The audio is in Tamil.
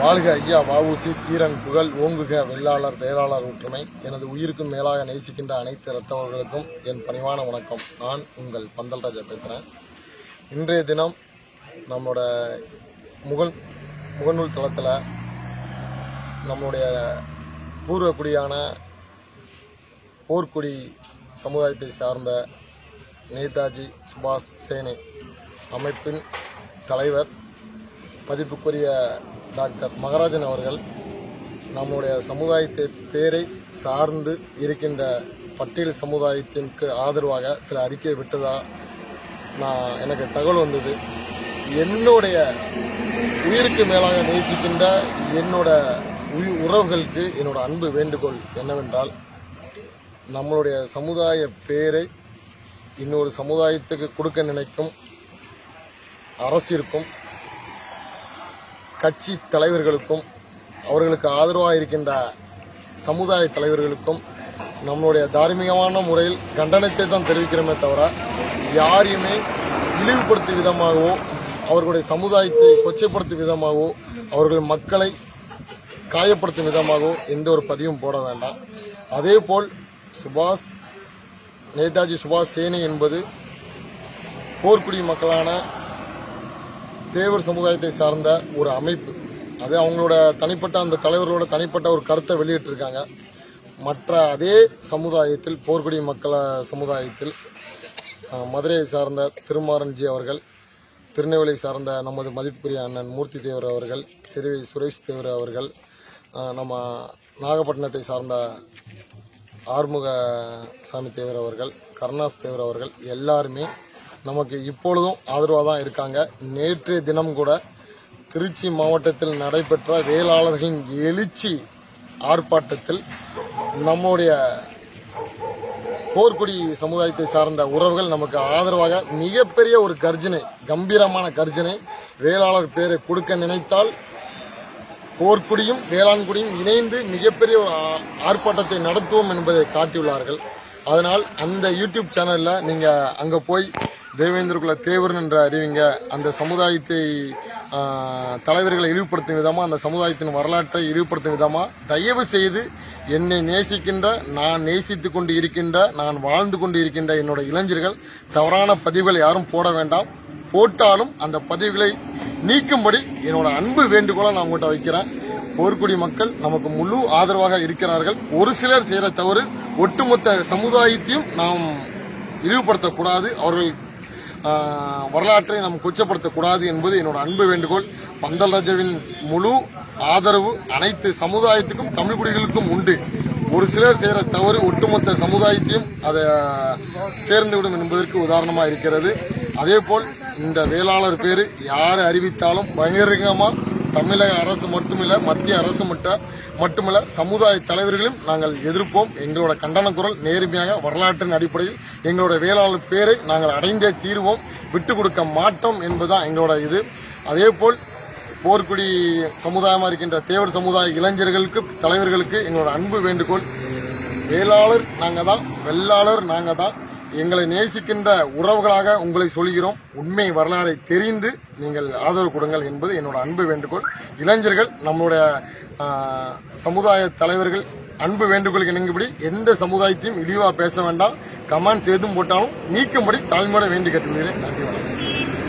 வாழ்க ஐயா வஉசி தீரன் புகழ் ஓங்குக வெள்ளாளர் வேளாளர் ஒற்றுமை. எனது உயிருக்கும் மேலாக நேசிக்கின்ற அனைத்து இரத்தவர்களுக்கும் என் பணிவான வணக்கம். நான் உங்கள் பந்தல் ராஜா பேசுகிறேன் இன்றைய தினம் நம்மளோட முகன் முகநூல் தளத்தில் நம்முடைய பூர்வக்குடியான போர்க்குடி சமுதாயத்தை சார்ந்த நேதாஜி சுபாஷ் சேனே அமைப்பின் தலைவர் மதிப்புக்குரிய டாக்டர் மகராஜன் அவர்கள் நம்முடைய சமுதாயத்தை பேரை சார்ந்து இருக்கின்ற பட்டியல் சமுதாயத்திற்கு ஆதரவாக சில அறிக்கை விட்டதா? நான் எனக்கு தகவல் வந்தது. என்னுடைய உயிருக்கு மேலாக நேசிக்கின்ற என்னோட உயிர் உறவுகளுக்கு என்னோட அன்பு வேண்டுகோள் என்னவென்றால் நம்மளுடைய சமுதாய பேரை இன்னொரு சமுதாயத்துக்கு கொடுக்க நினைக்கும் அரசிற்கும் கட்சி தலைவர்களுக்கும் அவர்களுக்கு ஆதரவாக இருக்கின்ற சமுதாய தலைவர்களுக்கும் நம்மளுடைய தார்மீகமான முறையில் கண்டனத்தை தான் தெரிவிக்கிறோமே தவிர யாரையுமே இழிவுபடுத்தும் விதமாகவோ அவர்களுடைய சமுதாயத்தை கொச்சைப்படுத்தும் விதமாகவோ அவர்கள் மக்களை காயப்படுத்தும் விதமாகவோ எந்த ஒரு பதிவும் போட வேண்டாம். அதேபோல் சுபாஷ் நேதாஜி சுபாஷ் சேனை என்பது போர்க்குடி மக்களான தேவர் சமுதாயத்தை சார்ந்த ஒரு அமைப்பு. அது அவங்களோட தனிப்பட்ட அந்த தலைவர்களோட தனிப்பட்ட ஒரு கருத்தை வெளியிட்டிருக்காங்க. மற்ற அதே சமுதாயத்தில் போர்க்குடி மக்கள சமுதாயத்தில் மதுரையை சார்ந்த திருமாரன்ஜி அவர்கள் திருநெல்வேலி சார்ந்த நமது மதிப்புக்குரிய அண்ணன் மூர்த்தி தேவர் அவர்கள் சிறுவை சுரேஷ் தேவர் அவர்கள் நம்ம நாகப்பட்டினத்தை சார்ந்த ஆறுமுக சாமி தேவர் அவர்கள் கருணாஸ் தேவர் அவர்கள் எல்லாருமே நமக்கு இப்பொழுதும் ஆதரவாக தான் இருக்காங்க. நேற்றைய தினம் கூட திருச்சி மாவட்டத்தில் நடைபெற்ற வேளாளர்களின் எழுச்சி ஆர்ப்பாட்டத்தில் நம்முடைய போர்க்குடி சமுதாயத்தை சார்ந்த உறவுகள் நமக்கு ஆதரவாக மிகப்பெரிய ஒரு கர்ஜனை கம்பீரமான கர்ஜனை வேளாளர் பேரை கொடுக்க நினைத்தால் போர்க்குடியும் வேளாண்குடியும் இணைந்து மிகப்பெரிய ஒரு ஆர்ப்பாட்டத்தை நடத்துவோம் என்பதை காட்டியுள்ளார்கள். அதனால் அந்த யூடியூப் சேனலில் நீங்கள் அங்கே போய் தேவேந்திரகுல தேவரன் என்ற அறிவிங்க அந்த சமுதாயத்தை தலைவர்களை இழிவுபடுத்தும் விதமாக அந்த சமுதாயத்தின் வரலாற்றை இழிவுபடுத்தும் விதமாக தயவு செய்து என்னை நேசிக்கின்ற நான் நேசித்து கொண்டு இருக்கின்ற நான் வாழ்ந்து கொண்டு இருக்கின்ற என்னோட இளைஞர்கள் தவறான பதிவுகளை யாரும் போட வேண்டாம். போட்டாலும் அந்த பதிவுகளை நீக்கும்படி என்னோட அன்பு வேண்டுகோளை நான் உங்கள்கிட்ட வைக்கிறேன். போர்க்குடி மக்கள் நமக்கு முழு ஆதரவாக இருக்கிறார்கள். ஒரு சிலர் செய்கிற தவறு ஒட்டுமொத்த சமுதாயத்தையும் நாம் இழிவுபடுத்தக்கூடாது. அவர்கள் வரலாற்றை நாம் கொச்சப்படுத்தக்கூடாது என்பது என்னோட அன்பு வேண்டுகோள். பந்தல் ராஜாவின் முழு ஆதரவு அனைத்து சமுதாயத்துக்கும் தமிழ் குடிகளுக்கும் உண்டு. ஒரு சிலர் செய்கிற தவறு ஒட்டுமொத்த சமுதாயத்தையும் அதை சேர்ந்துவிடும் என்பதற்கு உதாரணமாக இருக்கிறது. அதேபோல் இந்த வேளாளர் பேர் யார் அறிவித்தாலும் பகிரங்கமாக தமிழக அரசு மட்டுமில்லை மத்திய அரசு மட்டும் மட்டுமல்ல சமுதாய தலைவர்களும் நாங்கள் எதிர்ப்போம். எங்களோட கண்டன குரல் நேர்மையாக வரலாற்றின் அடிப்படையில் எங்களோட வேளாளர் பேரை நாங்கள் அடைந்தே தீர்வோம். விட்டு கொடுக்க மாட்டோம் என்பதுதான் எங்களோட இது. அதேபோல் போர்க்குடி சமுதாயமாக இருக்கின்ற தேவர் சமுதாய இளைஞர்களுக்கு தலைவர்களுக்கு எங்களோட அன்பு வேண்டுகோள். வேளாளர் நாங்கள் தான் வெள்ளாளர் நாங்கள் தான் எங்களை நேசிக்கின்ற உறவுகளாக உங்களை சொல்கிறோம். உண்மை வரலாறை தெரிந்து நீங்கள் ஆதரவு கொடுங்கள் என்பது என்னோட அன்பு வேண்டுகோள். இளைஞர்கள் நம்முடைய சமுதாய தலைவர்கள் அன்பு வேண்டுகோளுக்கு இணங்கும்படி எந்த சமுதாயத்தையும் இழிவாக பேச வேண்டாம். கமெண்ட்ஸ் எதுவும் போட்டாலும் நீக்கும்படி தாழ்மையோட வேண்டி கேட்டுக்கொள்கிறேன். நன்றி வணக்கம்.